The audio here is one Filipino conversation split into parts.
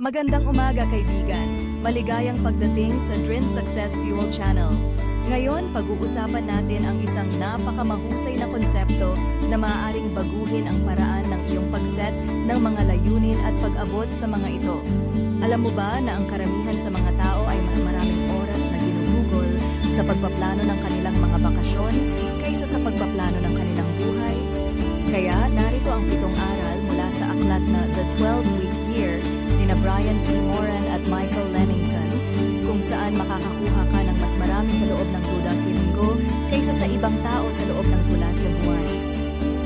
Magandang umaga kaibigan. Maligayang pagdating sa Drin Success Fuel Channel. Ngayon, pag-uusapan natin ang isang napakamahusay na konsepto na maaaring baguhin ang paraan ng iyong pagset ng mga layunin at pag-abot sa mga ito. Alam mo ba na ang karamihan sa mga tao ay mas maraming oras na ginugugol sa pagpaplano ng kanilang mga bakasyon kaysa sa pagpaplano ng kanilang buhay? Kaya narito ang pitong aral mula sa aklat na The 12-Week Year Brian P. Moran at Michael Lennington kung saan makakakuha ka ng mas marami sa loob ng tulas linggo kaysa sa ibang tao sa loob ng tulas buwan.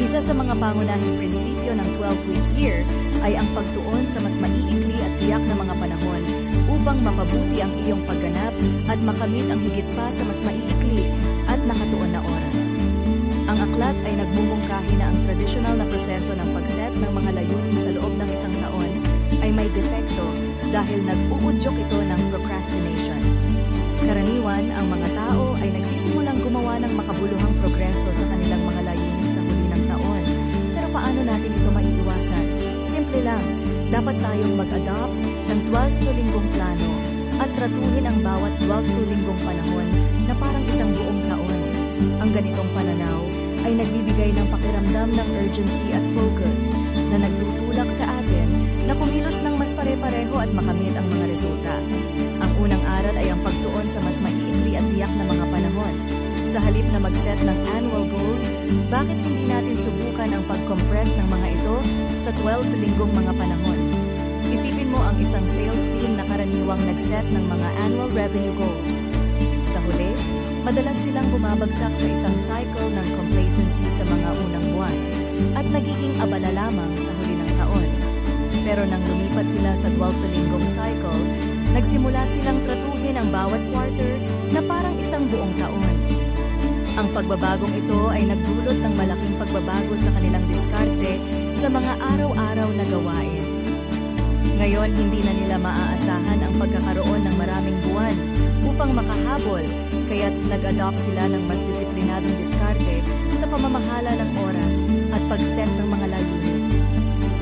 Isa sa mga pangunahing prinsipyo ng 12-week year ay ang pagtuon sa mas maiikli at tiyak na mga panahon upang mapabuti ang iyong pagganap at makamit ang higit pa sa mas maiikli at nakatuon na oras. Ang aklat ay nagmumungkahi na ang tradisyonal na proseso ng pagset ng mga layunin sa loob ng isang taon ay may depekto dahil nag-uudyok ito ng procrastination. Karaniwan, ang mga tao ay nagsisimulang gumawa ng makabuluhang progreso sa kanilang mga layunin sa huli ng taon. Pero paano natin ito maiiwasan? Simple lang, dapat tayong mag-adopt ng 12 linggong plano at tratuhin ang bawat 12 linggong panahon na parang isang buong taon. Ang ganitong pananaw ay nagbibigay ng pakiramdam ng urgency at focus na nagtutulak sa atin na kumilos ng mas pare-pareho at makamit ang mga resulta. Ang unang aral ay ang pagtuon sa mas maiikli at tiyak na mga panahon. Sa halip na mag-set ng annual goals, bakit hindi natin subukan ang pag-compress ng mga ito sa 12 linggong mga panahon? Isipin mo ang isang sales team na karaniwang nag-set ng mga annual revenue goals. Madalas silang bumabagsak sa isang cycle ng complacency sa mga unang buwan at nagiging abala lamang sa huli ng taon. Pero nang lumipat sila sa 12 linggong cycle, nagsimula silang tratuhin ang bawat quarter na parang isang buong taon. Ang pagbabagong ito ay nagdulot ng malaking pagbabago sa kanilang diskarte sa mga araw-araw na gawain. Ngayon, hindi na nila maaasahan ang pagkakaroon ng maraming buwan upang makahabol, kaya't nag-adopt sila ng mas disiplinadong diskarte sa pamamahala ng oras at pag-set ng mga layunin.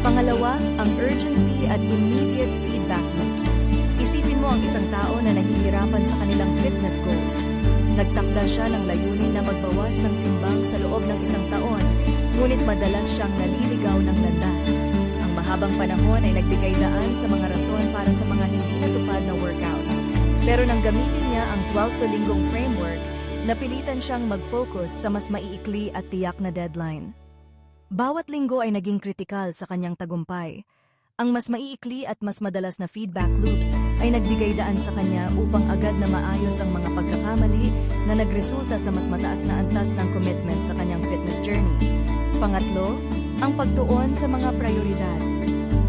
Pangalawa, ang urgency at immediate feedback loops. Isipin mo ang isang tao na nahihirapan sa kanilang fitness goals. Nagtakda siya ng layunin na magbawas ng timbang sa loob ng isang taon, ngunit madalas siyang naliligaw ng landas. Ang mahabang panahon ay nagbigay daan sa mga rason para sa mga hindi natupad na workouts. Pero nang gamitin niya ang 12 sa linggong framework, napilitan siyang mag-focus sa mas maiikli at tiyak na deadline. Bawat linggo ay naging kritikal sa kanyang tagumpay. Ang mas maiikli at mas madalas na feedback loops ay nagbigay daan sa kanya upang agad na maayos ang mga pagkakamali na nagresulta sa mas mataas na antas ng commitment sa kanyang fitness journey. Pangatlo, ang pagtuon sa mga prioridad.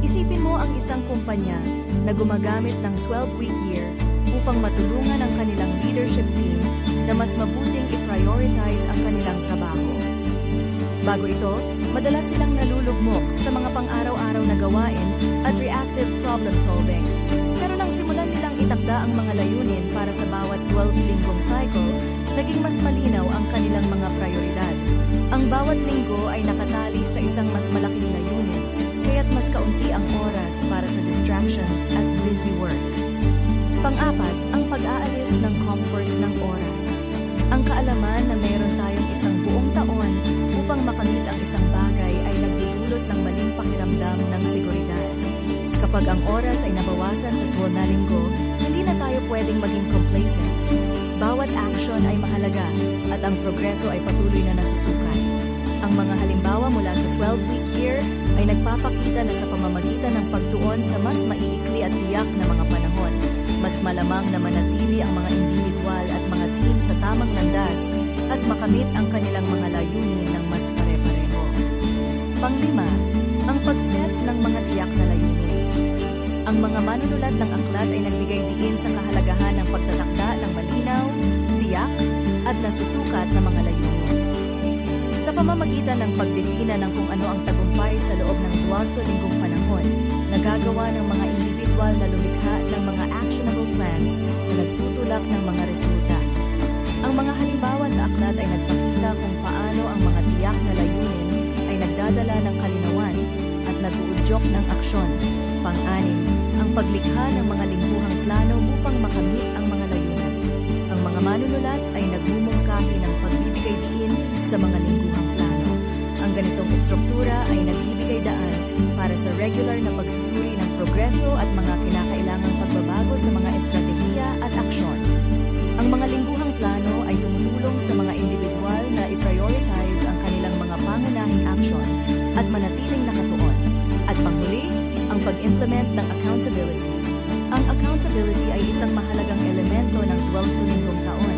Isipin mo ang isang kumpanya na gumagamit ng 12-week year upang matulungan ang kanilang leadership team na mas mabuting i-prioritize ang kanilang trabaho. Bago ito, madalas silang nalulugmok sa mga pang-araw-araw na gawain at reactive problem solving. Pero nang simulan nilang itakda ang mga layunin para sa bawat 12 linggong cycle, naging mas malinaw ang kanilang mga prioridad. Ang bawat linggo ay nakatali sa isang mas malaking layunin, kaya't mas kaunti ang oras para sa distractions at busy work. Pang-apat, ang pag-aalis ng comfort ng oras. Ang kaalaman na mayroon tayong isang buong taon upang makamit ang isang bagay ay nagdudulot ng maling pakiramdam ng seguridad. Kapag ang oras ay nabawasan sa tuwal na linggo, hindi na tayo pwedeng maging complacent. Bawat action ay mahalaga at ang progreso ay patuloy na nasusukat. Ang mga halimbawa mula sa 12-week year ay nagpapakita na sa pamamagitan ng pagtuon sa mas maiikli at tiyak na mga panahon, mas malamang na manatili ang mga individual at mga team sa tamang landas at makamit ang kanilang mga layunin ng mas pare-pareho. Panglima, ang pagset ng mga tiyak na layunin. Ang mga manunulat ng aklat ay nagbigay diin sa kahalagahan ng pagtatakda ng malinaw, tiyak, at nasusukat na mga layunin. Sa pamamagitan ng pagdefina ng kung ano ang tagumpay sa loob ng 12 linggong panahon, nagagawa ng mga individual na lumikha ng plans na nagtutulak ng mga resulta. Ang mga halimbawa sa aklat ay nagpakita kung paano ang mga tiyak na layunin ay nagdadala ng kalinawan at nag-uudyok ng aksyon pang-anim, ang paglikha ng mga lingguhang plano upang makamit ang mga layunin. Ang mga manunulat ay nagmumungkahi ng pagbibigay diin sa mga lingguhang plano. Ang ganitong estruktura ay nagbibigay daan para sa regular na pagsusuri ng progreso at mga kinakailangang pag-implement ng accountability. Ang accountability ay isang mahalagang elemento ng 12 to linggong taon.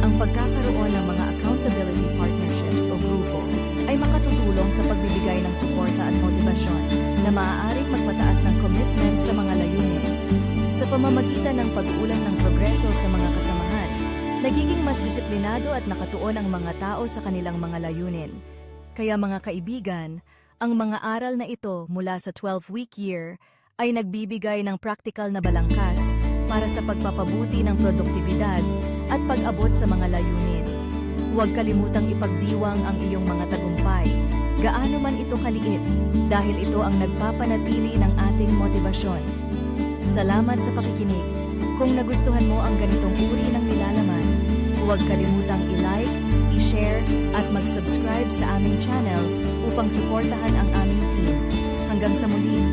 Ang pagkakaroon ng mga accountability partnerships o grupo ay makatutulong sa pagbibigay ng suporta at motibasyon na maaaring magpataas ng commitment sa mga layunin. Sa pamamagitan ng pag-uulat ng progreso sa mga kasamahan, nagiging mas disiplinado at nakatuon ang mga tao sa kanilang mga layunin. Kaya mga kaibigan, ang mga aral na ito mula sa 12-week year ay nagbibigay ng praktikal na balangkas para sa pagpapabuti ng produktibidad at pag-abot sa mga layunin. Huwag kalimutang ipagdiwang ang iyong mga tagumpay, gaano man ito kaliit, dahil ito ang nagpapanatili ng ating motibasyon. Salamat sa pakikinig. Kung nagustuhan mo ang ganitong uri ng nilalaman, huwag kalimutang i-like, i-share, at mag-subscribe sa aming channel upang suportahan ang aming team. Hanggang sa muli,